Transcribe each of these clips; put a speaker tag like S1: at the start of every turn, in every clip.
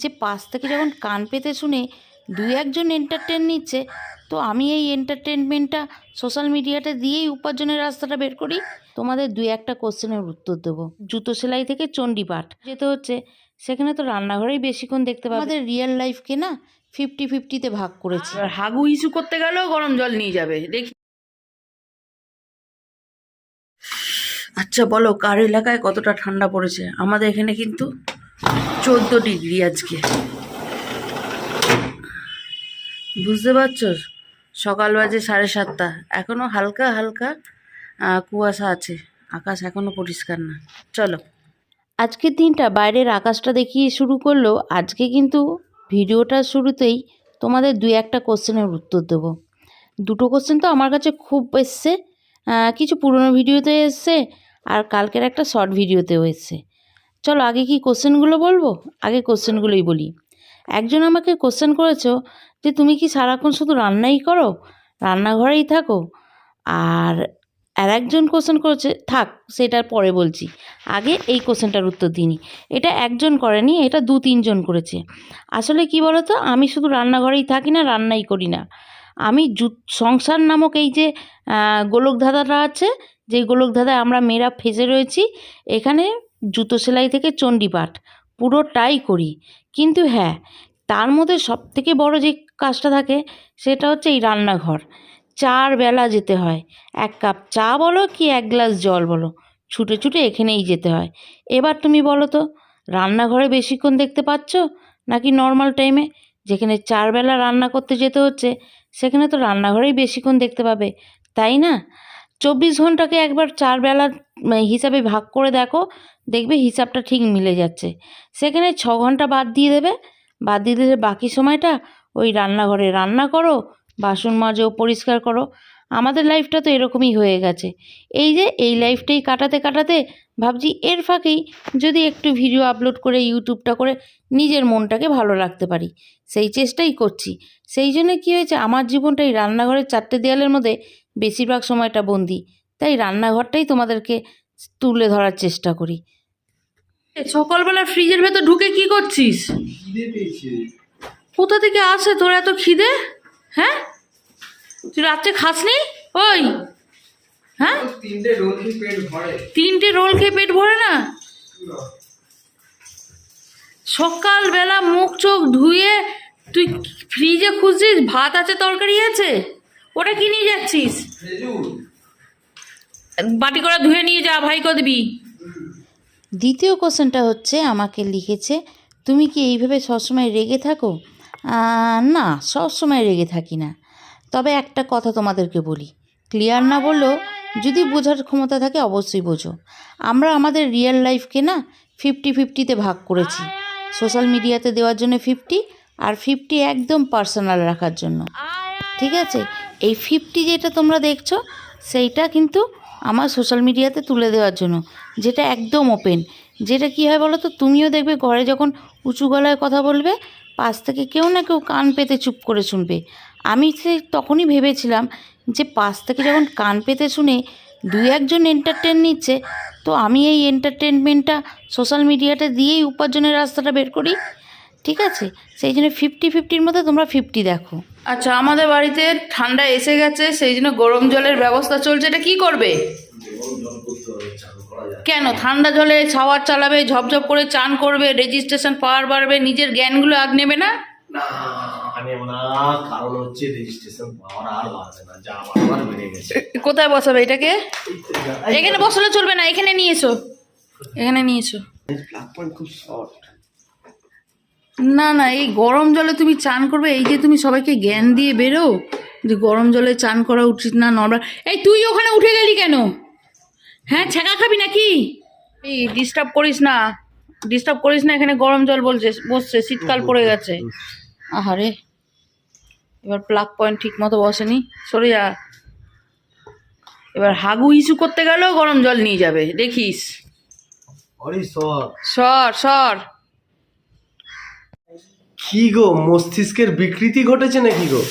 S1: যে পাশ থেকে যখন কান পেতে শুনে দু একজন এন্টারটেন নিচ্ছে তো আমি এই এন্টারটেনমেন্টটা সোশ্যাল মিডিয়াতে দিয়েই উপার্জনের রাস্তাটা বের করি। তোমাদের দুই একটা কোশ্চেনের উত্তর দেবো। জুতো সেলাই থেকে চণ্ডীপাঠ যেতে হচ্ছে সেখানে তো রান্নাঘরেই বেশিক্ষণ দেখতে পাবে। আমাদের রিয়েল লাইফকে না ফিফটি ফিফটিতে ভাগ করেছি।
S2: এবার হাগু ইস্যু করতে গেলেও গরম জল নিয়ে যাবে। দেখি। আচ্ছা বলো কার এলাকায় কতটা ঠান্ডা পড়েছে? আমাদের এখানে কিন্তু চোদ্দ ডিগ্রি আজকে। বুঝতে পারছ? সকাল বাজে সাড়ে সাতটা। এখনও হালকা হালকা কুয়াশা আছে। আকাশ এখনও পরিষ্কার না। চলো।
S1: আজকের দিনটা বাইরের আকাশটা দেখিয়ে শুরু করল। আজকে কিন্তু ভিডিওটার শুরুতেই তোমাদের দুই একটা কোশ্চেনের উত্তর দেবো। দুটো কোশ্চেন তো আমার কাছে খুব এসছে। কিছু পুরনো ভিডিওতে এসছে আর কালকের একটা শর্ট ভিডিওতেও এসছে। চলো আগে কি কোশ্চেনগুলো বলব? আগে কোশ্চেনগুলোই বলি। একজন আমাকে কোশ্চেন করেছ যে তুমি কি সারাক্ষণ শুধু রান্নাই করো? রান্নাঘরেই থাকো? আর আর একজন কোশ্চেন করেছে, থাক, সেটা পরে বলছি। আগে এই কোশ্চেনটার উত্তর দিইনি। এটা একজন করেনি, এটা দু তিনজন করেছে। আসলে কি বলো তো আমি শুধু রান্নাঘরেই থাকি না, রান্নাই করি না। আমি জু, সংসার নামক এই যে গোলকধাঁধাটা আছে যেই গোলকধাঁধায় আমরা মেয়েরা ফেসে রয়েছি, এখানে জুতো সেলাই থেকে চণ্ডীপাঠ পুরোটাই করি। কিন্তু হ্যাঁ তার মধ্যে সবথেকে বড় যে কাজটা থাকে সেটা হচ্ছে এই রান্নাঘর। চার বেলা যেতে হয়। এক কাপ চা বলো কি এক গ্লাস জল বলো ছুটে ছুটে এখানেই যেতে হয়। এবার তুমি বলো তো রান্নাঘরে বেশিক্ষণ দেখতে পাচ্ছ নাকি নর্মাল টাইমে যেখানে চার বেলা রান্না করতে যেতে হচ্ছে সেখানে তো রান্নাঘরেই বেশিক্ষণ দেখতে পাবে তাই না? চব্বিশ ঘন্টাকে একবার চার বেলা উম, হিসাবে ভাগ করে দেখো, দেখবে হিসাবটা ঠিক মিলে যাচ্ছে। সেখানে ছ ঘণ্টা বাদ দিয়ে দেবে, বাদ দিয়ে দিলে বাকি সময়টা ওই রান্নাঘরে। রান্না করো, বাসন মাজো, পরিষ্কার করো। আমাদের লাইফটা তো এরকমই হয়ে গেছে। এই যে, এই লাইফটাই কাটাতে কাটাতে ভাবছি এর ফাঁকেই যদি একটু ভিডিও আপলোড করে ইউটিউবটা করে নিজের মনটাকে ভালো রাখতে পারি। সেই চেষ্টাই করছি। সেই জন্য কী হয়েছে, আমার জীবনটা এই রান্নাঘরের চারটে দেয়ালের মধ্যে বেশিরভাগ সময়টা বন্দি। তাই রান্নাঘরটাই তোমাদেরকে তুলে ধরার চেষ্টা করি।
S2: এ, সকালবেলা ফ্রিজের ভেতর ঢুকে কি করছিস? কোথা থেকে আসে তোর এত খিদে? হ্যাঁ? তুই রাত্রে খাসনি? ওই। হ্যাঁ?
S3: তিনটে রোল খেয়ে পেট ভরে।
S2: তিনটে রোল খেয়ে না? সকালবেলা মুখ চোখ ধুয়ে তুই ফ্রিজে খুঁজছিস? ভাত আছে তরকারি আছে? ওটা কিনে যাচ্ছিস?
S3: খেজুর।
S2: বাটি করে ধুয়ে নিয়ে যা, ভাই দিবি
S1: দ্বিতীয় কোশ্চেনটা হচ্ছে, আমাকে লিখেছে, তুমি কি এইভাবে সবসময় রেগে থাকো? না, সবসময় রেগে থাকি না। তবে একটা কথা তোমাদেরকে বলি, ক্লিয়ার না বললেও যদি বোঝার ক্ষমতা থাকে অবশ্যই বোঝো। আমরা আমাদের রিয়েল লাইফকে না ফিফটি ফিফটিতে ভাগ করেছি। সোশ্যাল মিডিয়াতে দেওয়ার জন্য ফিফটি আর ফিফটি একদম পার্সোনাল রাখার জন্য। ঠিক আছে? এই ফিফটি যেটা তোমরা দেখছ, সেইটা কিন্তু আমার সোশ্যাল মিডিয়াতে তুলে দেওয়ার জন্য, যেটা একদম ওপেন যেটা কী হয় বলো তো তুমিও দেখবে ঘরে যখন উঁচু গলায় কথা বলবে, পাশ থেকে কেউ না কেউ কান পেতে চুপ করে শুনবে। আমি সে তখনই ভেবেছিলাম যে পাশ থেকে যখন কান পেতে শুনে দুই একজন এন্টারটেন নিচ্ছে, তো আমি এই এন্টারটেনমেন্টটা সোশ্যাল মিডিয়াতে দিয়েই উপার্জনের রাস্তাটা বের করি। ঠিক আছে? সেই জন্য ফিফটি ফিফটির মধ্যে তোমরা ফিফটি দেখো।
S2: আচ্ছা আমাদের বাড়িতে ঠান্ডা এসে গেছে সেই জন্য গরম জলের ব্যবস্থা চলছে। এটা কি করবে? কেন? ঠান্ডা জলে শাওয়ার চালাবে ঝপঝপ করে চান করবে রেজিস্ট্রেশন পাওয়ার বাড়বে নিজের জ্ঞানগুলো আগ নেবে না? কোথায় বসাবে এটাকে? এখানে বসালে চলবে না এখানে নিয়ে এসো। এখানে নিয়ে এসো।
S3: খুব শর্ট
S2: না না এই গরম জলে তুমি চান করবে এই যে তুমি সবাইকে জ্ঞান দিয়ে বেরো যে গরম জলে চান করা উচিত না নর্মাল এই তুই ওখানে উঠে গেলি কেন? হ্যাঁ ছ্যাঁকা খাবি নাকি? এই ডিস্টার্ব করিস না ডিস্টার্ব করিস না এখানে গরম জল বলছে বসছে শীতকাল পড়ে গেছে। আহারে এবার প্লাগ পয়েন্ট ঠিক মতো বসেনি সরে যা। এবার হাগু ইস্যু করতে গেলেও গরম জল নিয়ে যাবে দেখিস।
S3: সর।
S2: সর সর।
S3: কি গো মস্তিষ্কের বিকৃতি ঘটেছে নাকি গো?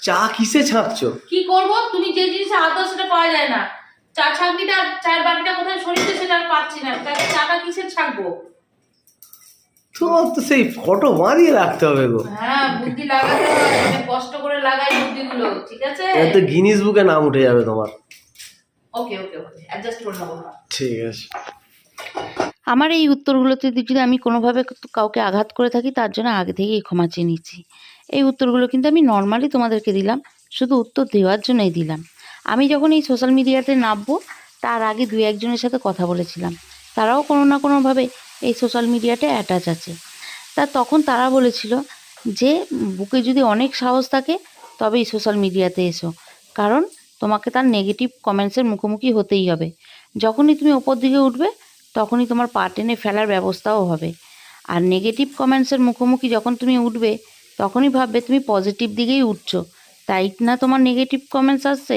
S3: চা কিসে ছাঁকছো
S2: কি করব? তুমি যে জিনিসে দাও সেটা পাওয়া যায় না। চা ছাঁকবিটা চায়ের বাটিটা কোথায় সরিয়েছে সেটা আর পাচ্ছি না। তাহলে চাটা কিসের ছাঁকবো?
S3: তোমার তো সেই ফটো বাঁধিয়ে রাখতে হবে গো।
S2: হ্যাঁ বুদ্ধি লাগাতে আমি কষ্ট করে লাগাই বুদ্ধিগুলো ঠিক আছে?
S3: এতে গিনিস বুকে নাম উঠে যাবে তোমার।
S2: ওকে ওকে ওকে অ্যাডজাস্ট করে নেব।
S3: ঠিক আছে।
S1: আমার এই উত্তরগুলোতে যদি আমি কোনোভাবে কাউকে আঘাত করে থাকি, তার জন্য আগে থেকেই ক্ষমা চেয়ে নিচ্ছি। এই উত্তরগুলো কিন্তু আমি নর্মালি তোমাদেরকে দিলাম, শুধু উত্তর দেওয়ার জন্যই দিলাম। আমি যখন এই সোশ্যাল মিডিয়াতে নামবো, তার আগে দু একজনের সাথে কথা বলেছিলাম। তারাও কোনো না কোনোভাবে এই সোশ্যাল মিডিয়াতে অ্যাটাচ আছে। তা তখন তারা বলেছিল যে, বুকে যদি অনেক সাহস থাকে তবে এই সোশ্যাল মিডিয়াতে এসো। কারণ তোমাকে তার নেগেটিভ কমেন্টসের মুখোমুখি হতেই হবে। যখনই তুমি ওপর দিকে উঠবে তখনই তোমার পা টেনে ফেলার ব্যবস্থাও হবে। আর নেগেটিভ কমেন্টসের মুখোমুখি যখন তুমি উঠবে, তখনই ভাববে তুমি পজিটিভ দিকেই উঠছো। তাই না তোমার নেগেটিভ কমেন্টস আসছে?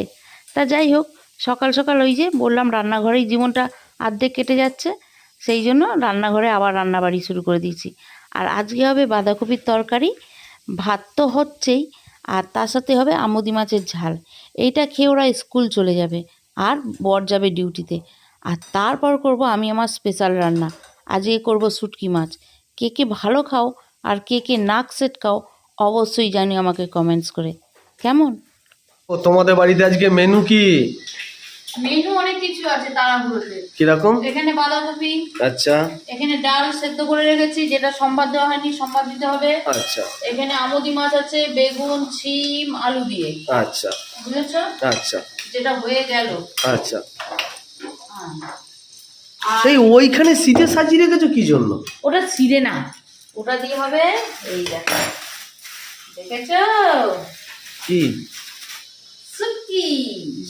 S1: তা যাই হোক, সকাল সকাল ওই যে বললাম রান্নাঘরেই জীবনটা আর্ধেক কেটে যাচ্ছে, সেই জন্য রান্নাঘরে আবার রান্নাবাড়ি শুরু করে দিয়েছি। আর আজকে হবে বাঁধাকপির তরকারি, ভাত তো হচ্ছেই, আর তার সাথে হবে আমুদি মাছের ঝাল। এইটা খেয়ে ওরা স্কুল চলে যাবে, আর বর যাবে ডিউটিতে আর তারপর করব আমি আমার স্পেশাল রান্না। আজকে করব শুটকি মাছ। কে কে ভালো খাও আর কে কে নাক সেট খাও অবশ্যই জানি আমাকে কমেন্টস করে। কেমন?
S3: ও তোমাদের বাড়িতে আজকে মেনু কি?
S2: মেনু অনেক কিছু আছে তারাগুলোতে
S3: কীরকম?
S2: এখানে বাঁধাকপি
S3: আচ্ছা।
S2: এখানে ডাল সেদ্ধ করে রেখেছি যেটা সম্বাদ দেওয়া হয়নি সম্বাদ দিতে হবে।
S3: আচ্ছা।
S2: এখানে আমুদি মাছ আছে বেগুন ছিম আলু দিয়ে।
S3: আচ্ছা।
S2: বুঝেছ?
S3: আচ্ছা।
S2: যেটা হয়ে গেল।
S3: আচ্ছা। সেই ওইখানে সিটে সাজিয়ে রেখেছো কি জন্য?
S2: ওটা ছিঁড়ে না। ওটা দিয়ে হবে এই দেখো। দেখেছ?
S3: কি?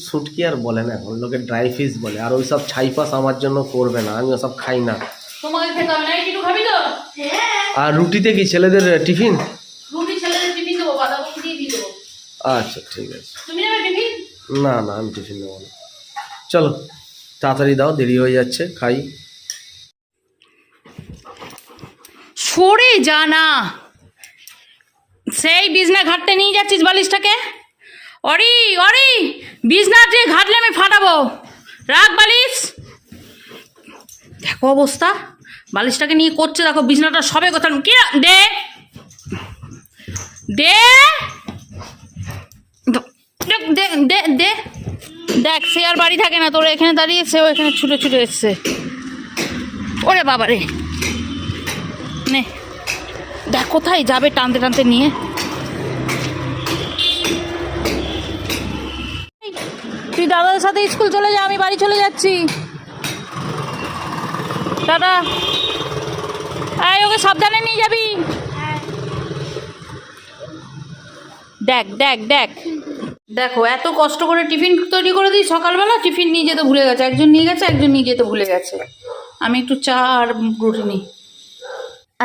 S2: সুটকি।
S3: আর বলে না এখন লোকে ড্রাই ফিশ বলে। আর ওই সব ছাইপাস আমার জন্য করবে না আমি ওসব খাই না।
S2: তোমাকে খেতে হবে না এই কিছু খাবি তো?
S3: আর রুটিতে কি ছেলেদের টিফিন?
S2: রুটি ছেলেদের টিফিন দেবো বাঁধাকপি দিয়ে দিয়ে দেবো।
S3: আচ্ছা ঠিক আছে।
S2: তুমি নেবে টিফিন?
S3: না না আমি টিফিন নেব না। চলো। তাড়াতাড়ি দাও, দেরি হয়ে যাচ্ছে, খাই।
S2: সরে যা না। সেই বিছনা ঘাটতে নিয়ে যাচ্ছিস বালিশটাকে? অরি অরি বিছনা যে ঘাটলে আমি ফাটাবো। রাখ বালিশ। দেখো অবস্থা, বালিশটাকে নিয়ে করছে, দেখো বিছনাটা সবে কথা কি দে দে দে দে। দেখ সে আর বাড়ি থাকে না তোর এখানে দাঁড়িয়ে সেও এখানে ছুটে ছুটে এসছে। ওরে বাবা রে নে দেখ কোথায় যাবে টানতে টানতে নিয়ে। তুই দাদার সাথে স্কুল চলে যা আমি বাড়ি চলে যাচ্ছি। টাটা। আয় ওকে সাবধানে নিয়ে যাবি। দেখ দেখ দেখ। দেখো, এত কষ্ট করে টিফিন তৈরি করে দিই সকালবেলা, টিফিন নিয়ে যেতে ভুলে গেছে। একজন নিয়ে গেছে, একজন নিয়ে যেতে ভুলে গেছে। আমি একটু চা আর রুটি নিই।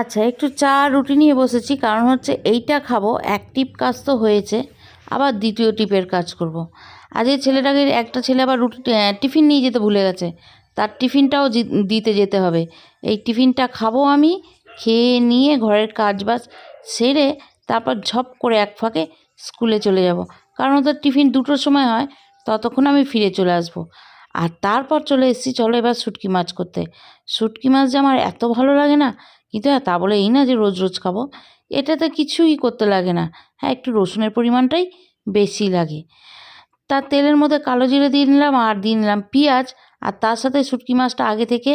S1: আচ্ছা একটু চা আর রুটি নিয়ে বসেছি, কারণ হচ্ছে এইটা খাব, এক টিপ কাজ তো হয়েছে, আবার দ্বিতীয় টিপের কাজ করব। আজ এই ছেলেটাকে, একটা ছেলে আবার রুটি টিফিন নিয়ে যেতে ভুলে গেছে, তার টিফিনটাও দিতে যেতে হবে। এই টিফিনটা খাব আমি, খেয়ে নিয়ে ঘরের কাজ বাজ সেরে তারপর ঝপ করে এক ফাঁকে স্কুলে চলে যাব। কারণ ওদের টিফিন দুটোর সময় হয়, ততক্ষণ আমি ফিরে চলে আসব। আর তারপর চলে এসেছি, চলো এবার শুটকি মাছ করতে। শুটকি মাছ যে আমার এত ভালো লাগে না, কিন্তু হ্যাঁ তা বলে এই না যে রোজ রোজ খাব। এটাতে কিছুই করতে লাগে না। হ্যাঁ একটু রসুনের পরিমাণটাই বেশি লাগে। তার তেলের মধ্যে কালো জিরে দিয়ে নিলাম আর দিয়ে নিলাম পেঁয়াজ, আর তার সাথে শুটকি মাছটা আগে থেকে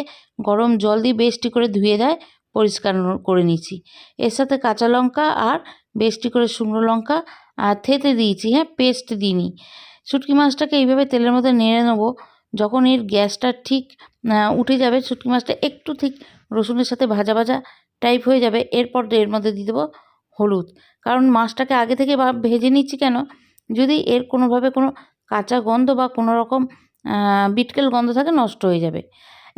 S1: গরম জল দিয়ে বেশটি করে ধুয়ে দেয়, পরিষ্কার করে নিয়েছি। এর সাথে কাঁচা লঙ্কা আর বেশটি করে শুকনো লঙ্কা আর থেতে দিয়েছি হ্যাঁ পেস্ট দিইনি। শুটকি মাছটাকে এইভাবে তেলের মধ্যে নেড়ে নেব। যখন এর গ্যাসটা ঠিক উঠে যাবে, শুটকি মাছটা একটু ঠিক রসুনের সাথে ভাজা ভাজা টাইপ হয়ে যাবে, এরপর এর মধ্যে দিয়ে দেবো হলুদ। কারণ মাছটাকে আগে থেকে ভেজে নিচ্ছি কেন? যদি এর কোনোভাবে কোনো কাঁচা গন্ধ বা কোনো রকম বিটকেল গন্ধ থাকে, নষ্ট হয়ে যাবে।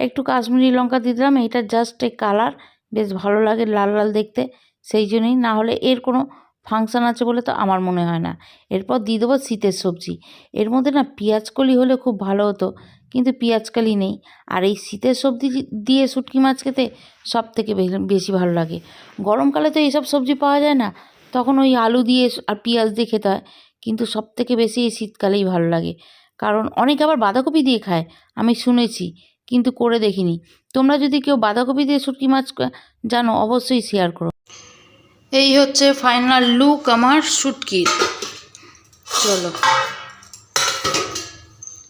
S1: একটু কাশ্মীরি লঙ্কা দিয়ে দিলাম এটা জাস্ট এই কালার বেশ ভালো লাগে লাল লাল দেখতে। সেই জন্যই না হলে এর কোনো ফাংশান আছে বলে তো আমার মনে হয় না। এরপর দিয়ে দেবো শীতের সবজি। এর মধ্যে না পেঁয়াজকলি হলে খুব ভালো হতো, কিন্তু পেঁয়াজকালি নেই। আর এই শীতের সবজি দিয়ে শুটকি মাছ খেতে সব থেকে বেশি ভালো লাগে। গরমকালে তো এইসব সবজি পাওয়া যায় না, তখন ওই আলু দিয়ে আর পেঁয়াজ দিয়ে খেতে হয়। কিন্তু সব থেকে বেশি এই শীতকালেই ভালো লাগে। কারণ অনেকে আবার বাঁধাকপি দিয়ে খায়, আমি শুনেছি, কিন্তু করে দেখিনি। তোমরা যদি কেউ বাঁধাকপি দিয়ে শুটকি মাছ জানো, অবশ্যই শেয়ার করো।
S2: এই হচ্ছে ফাইনাল লুক আমার শুটকির চলো।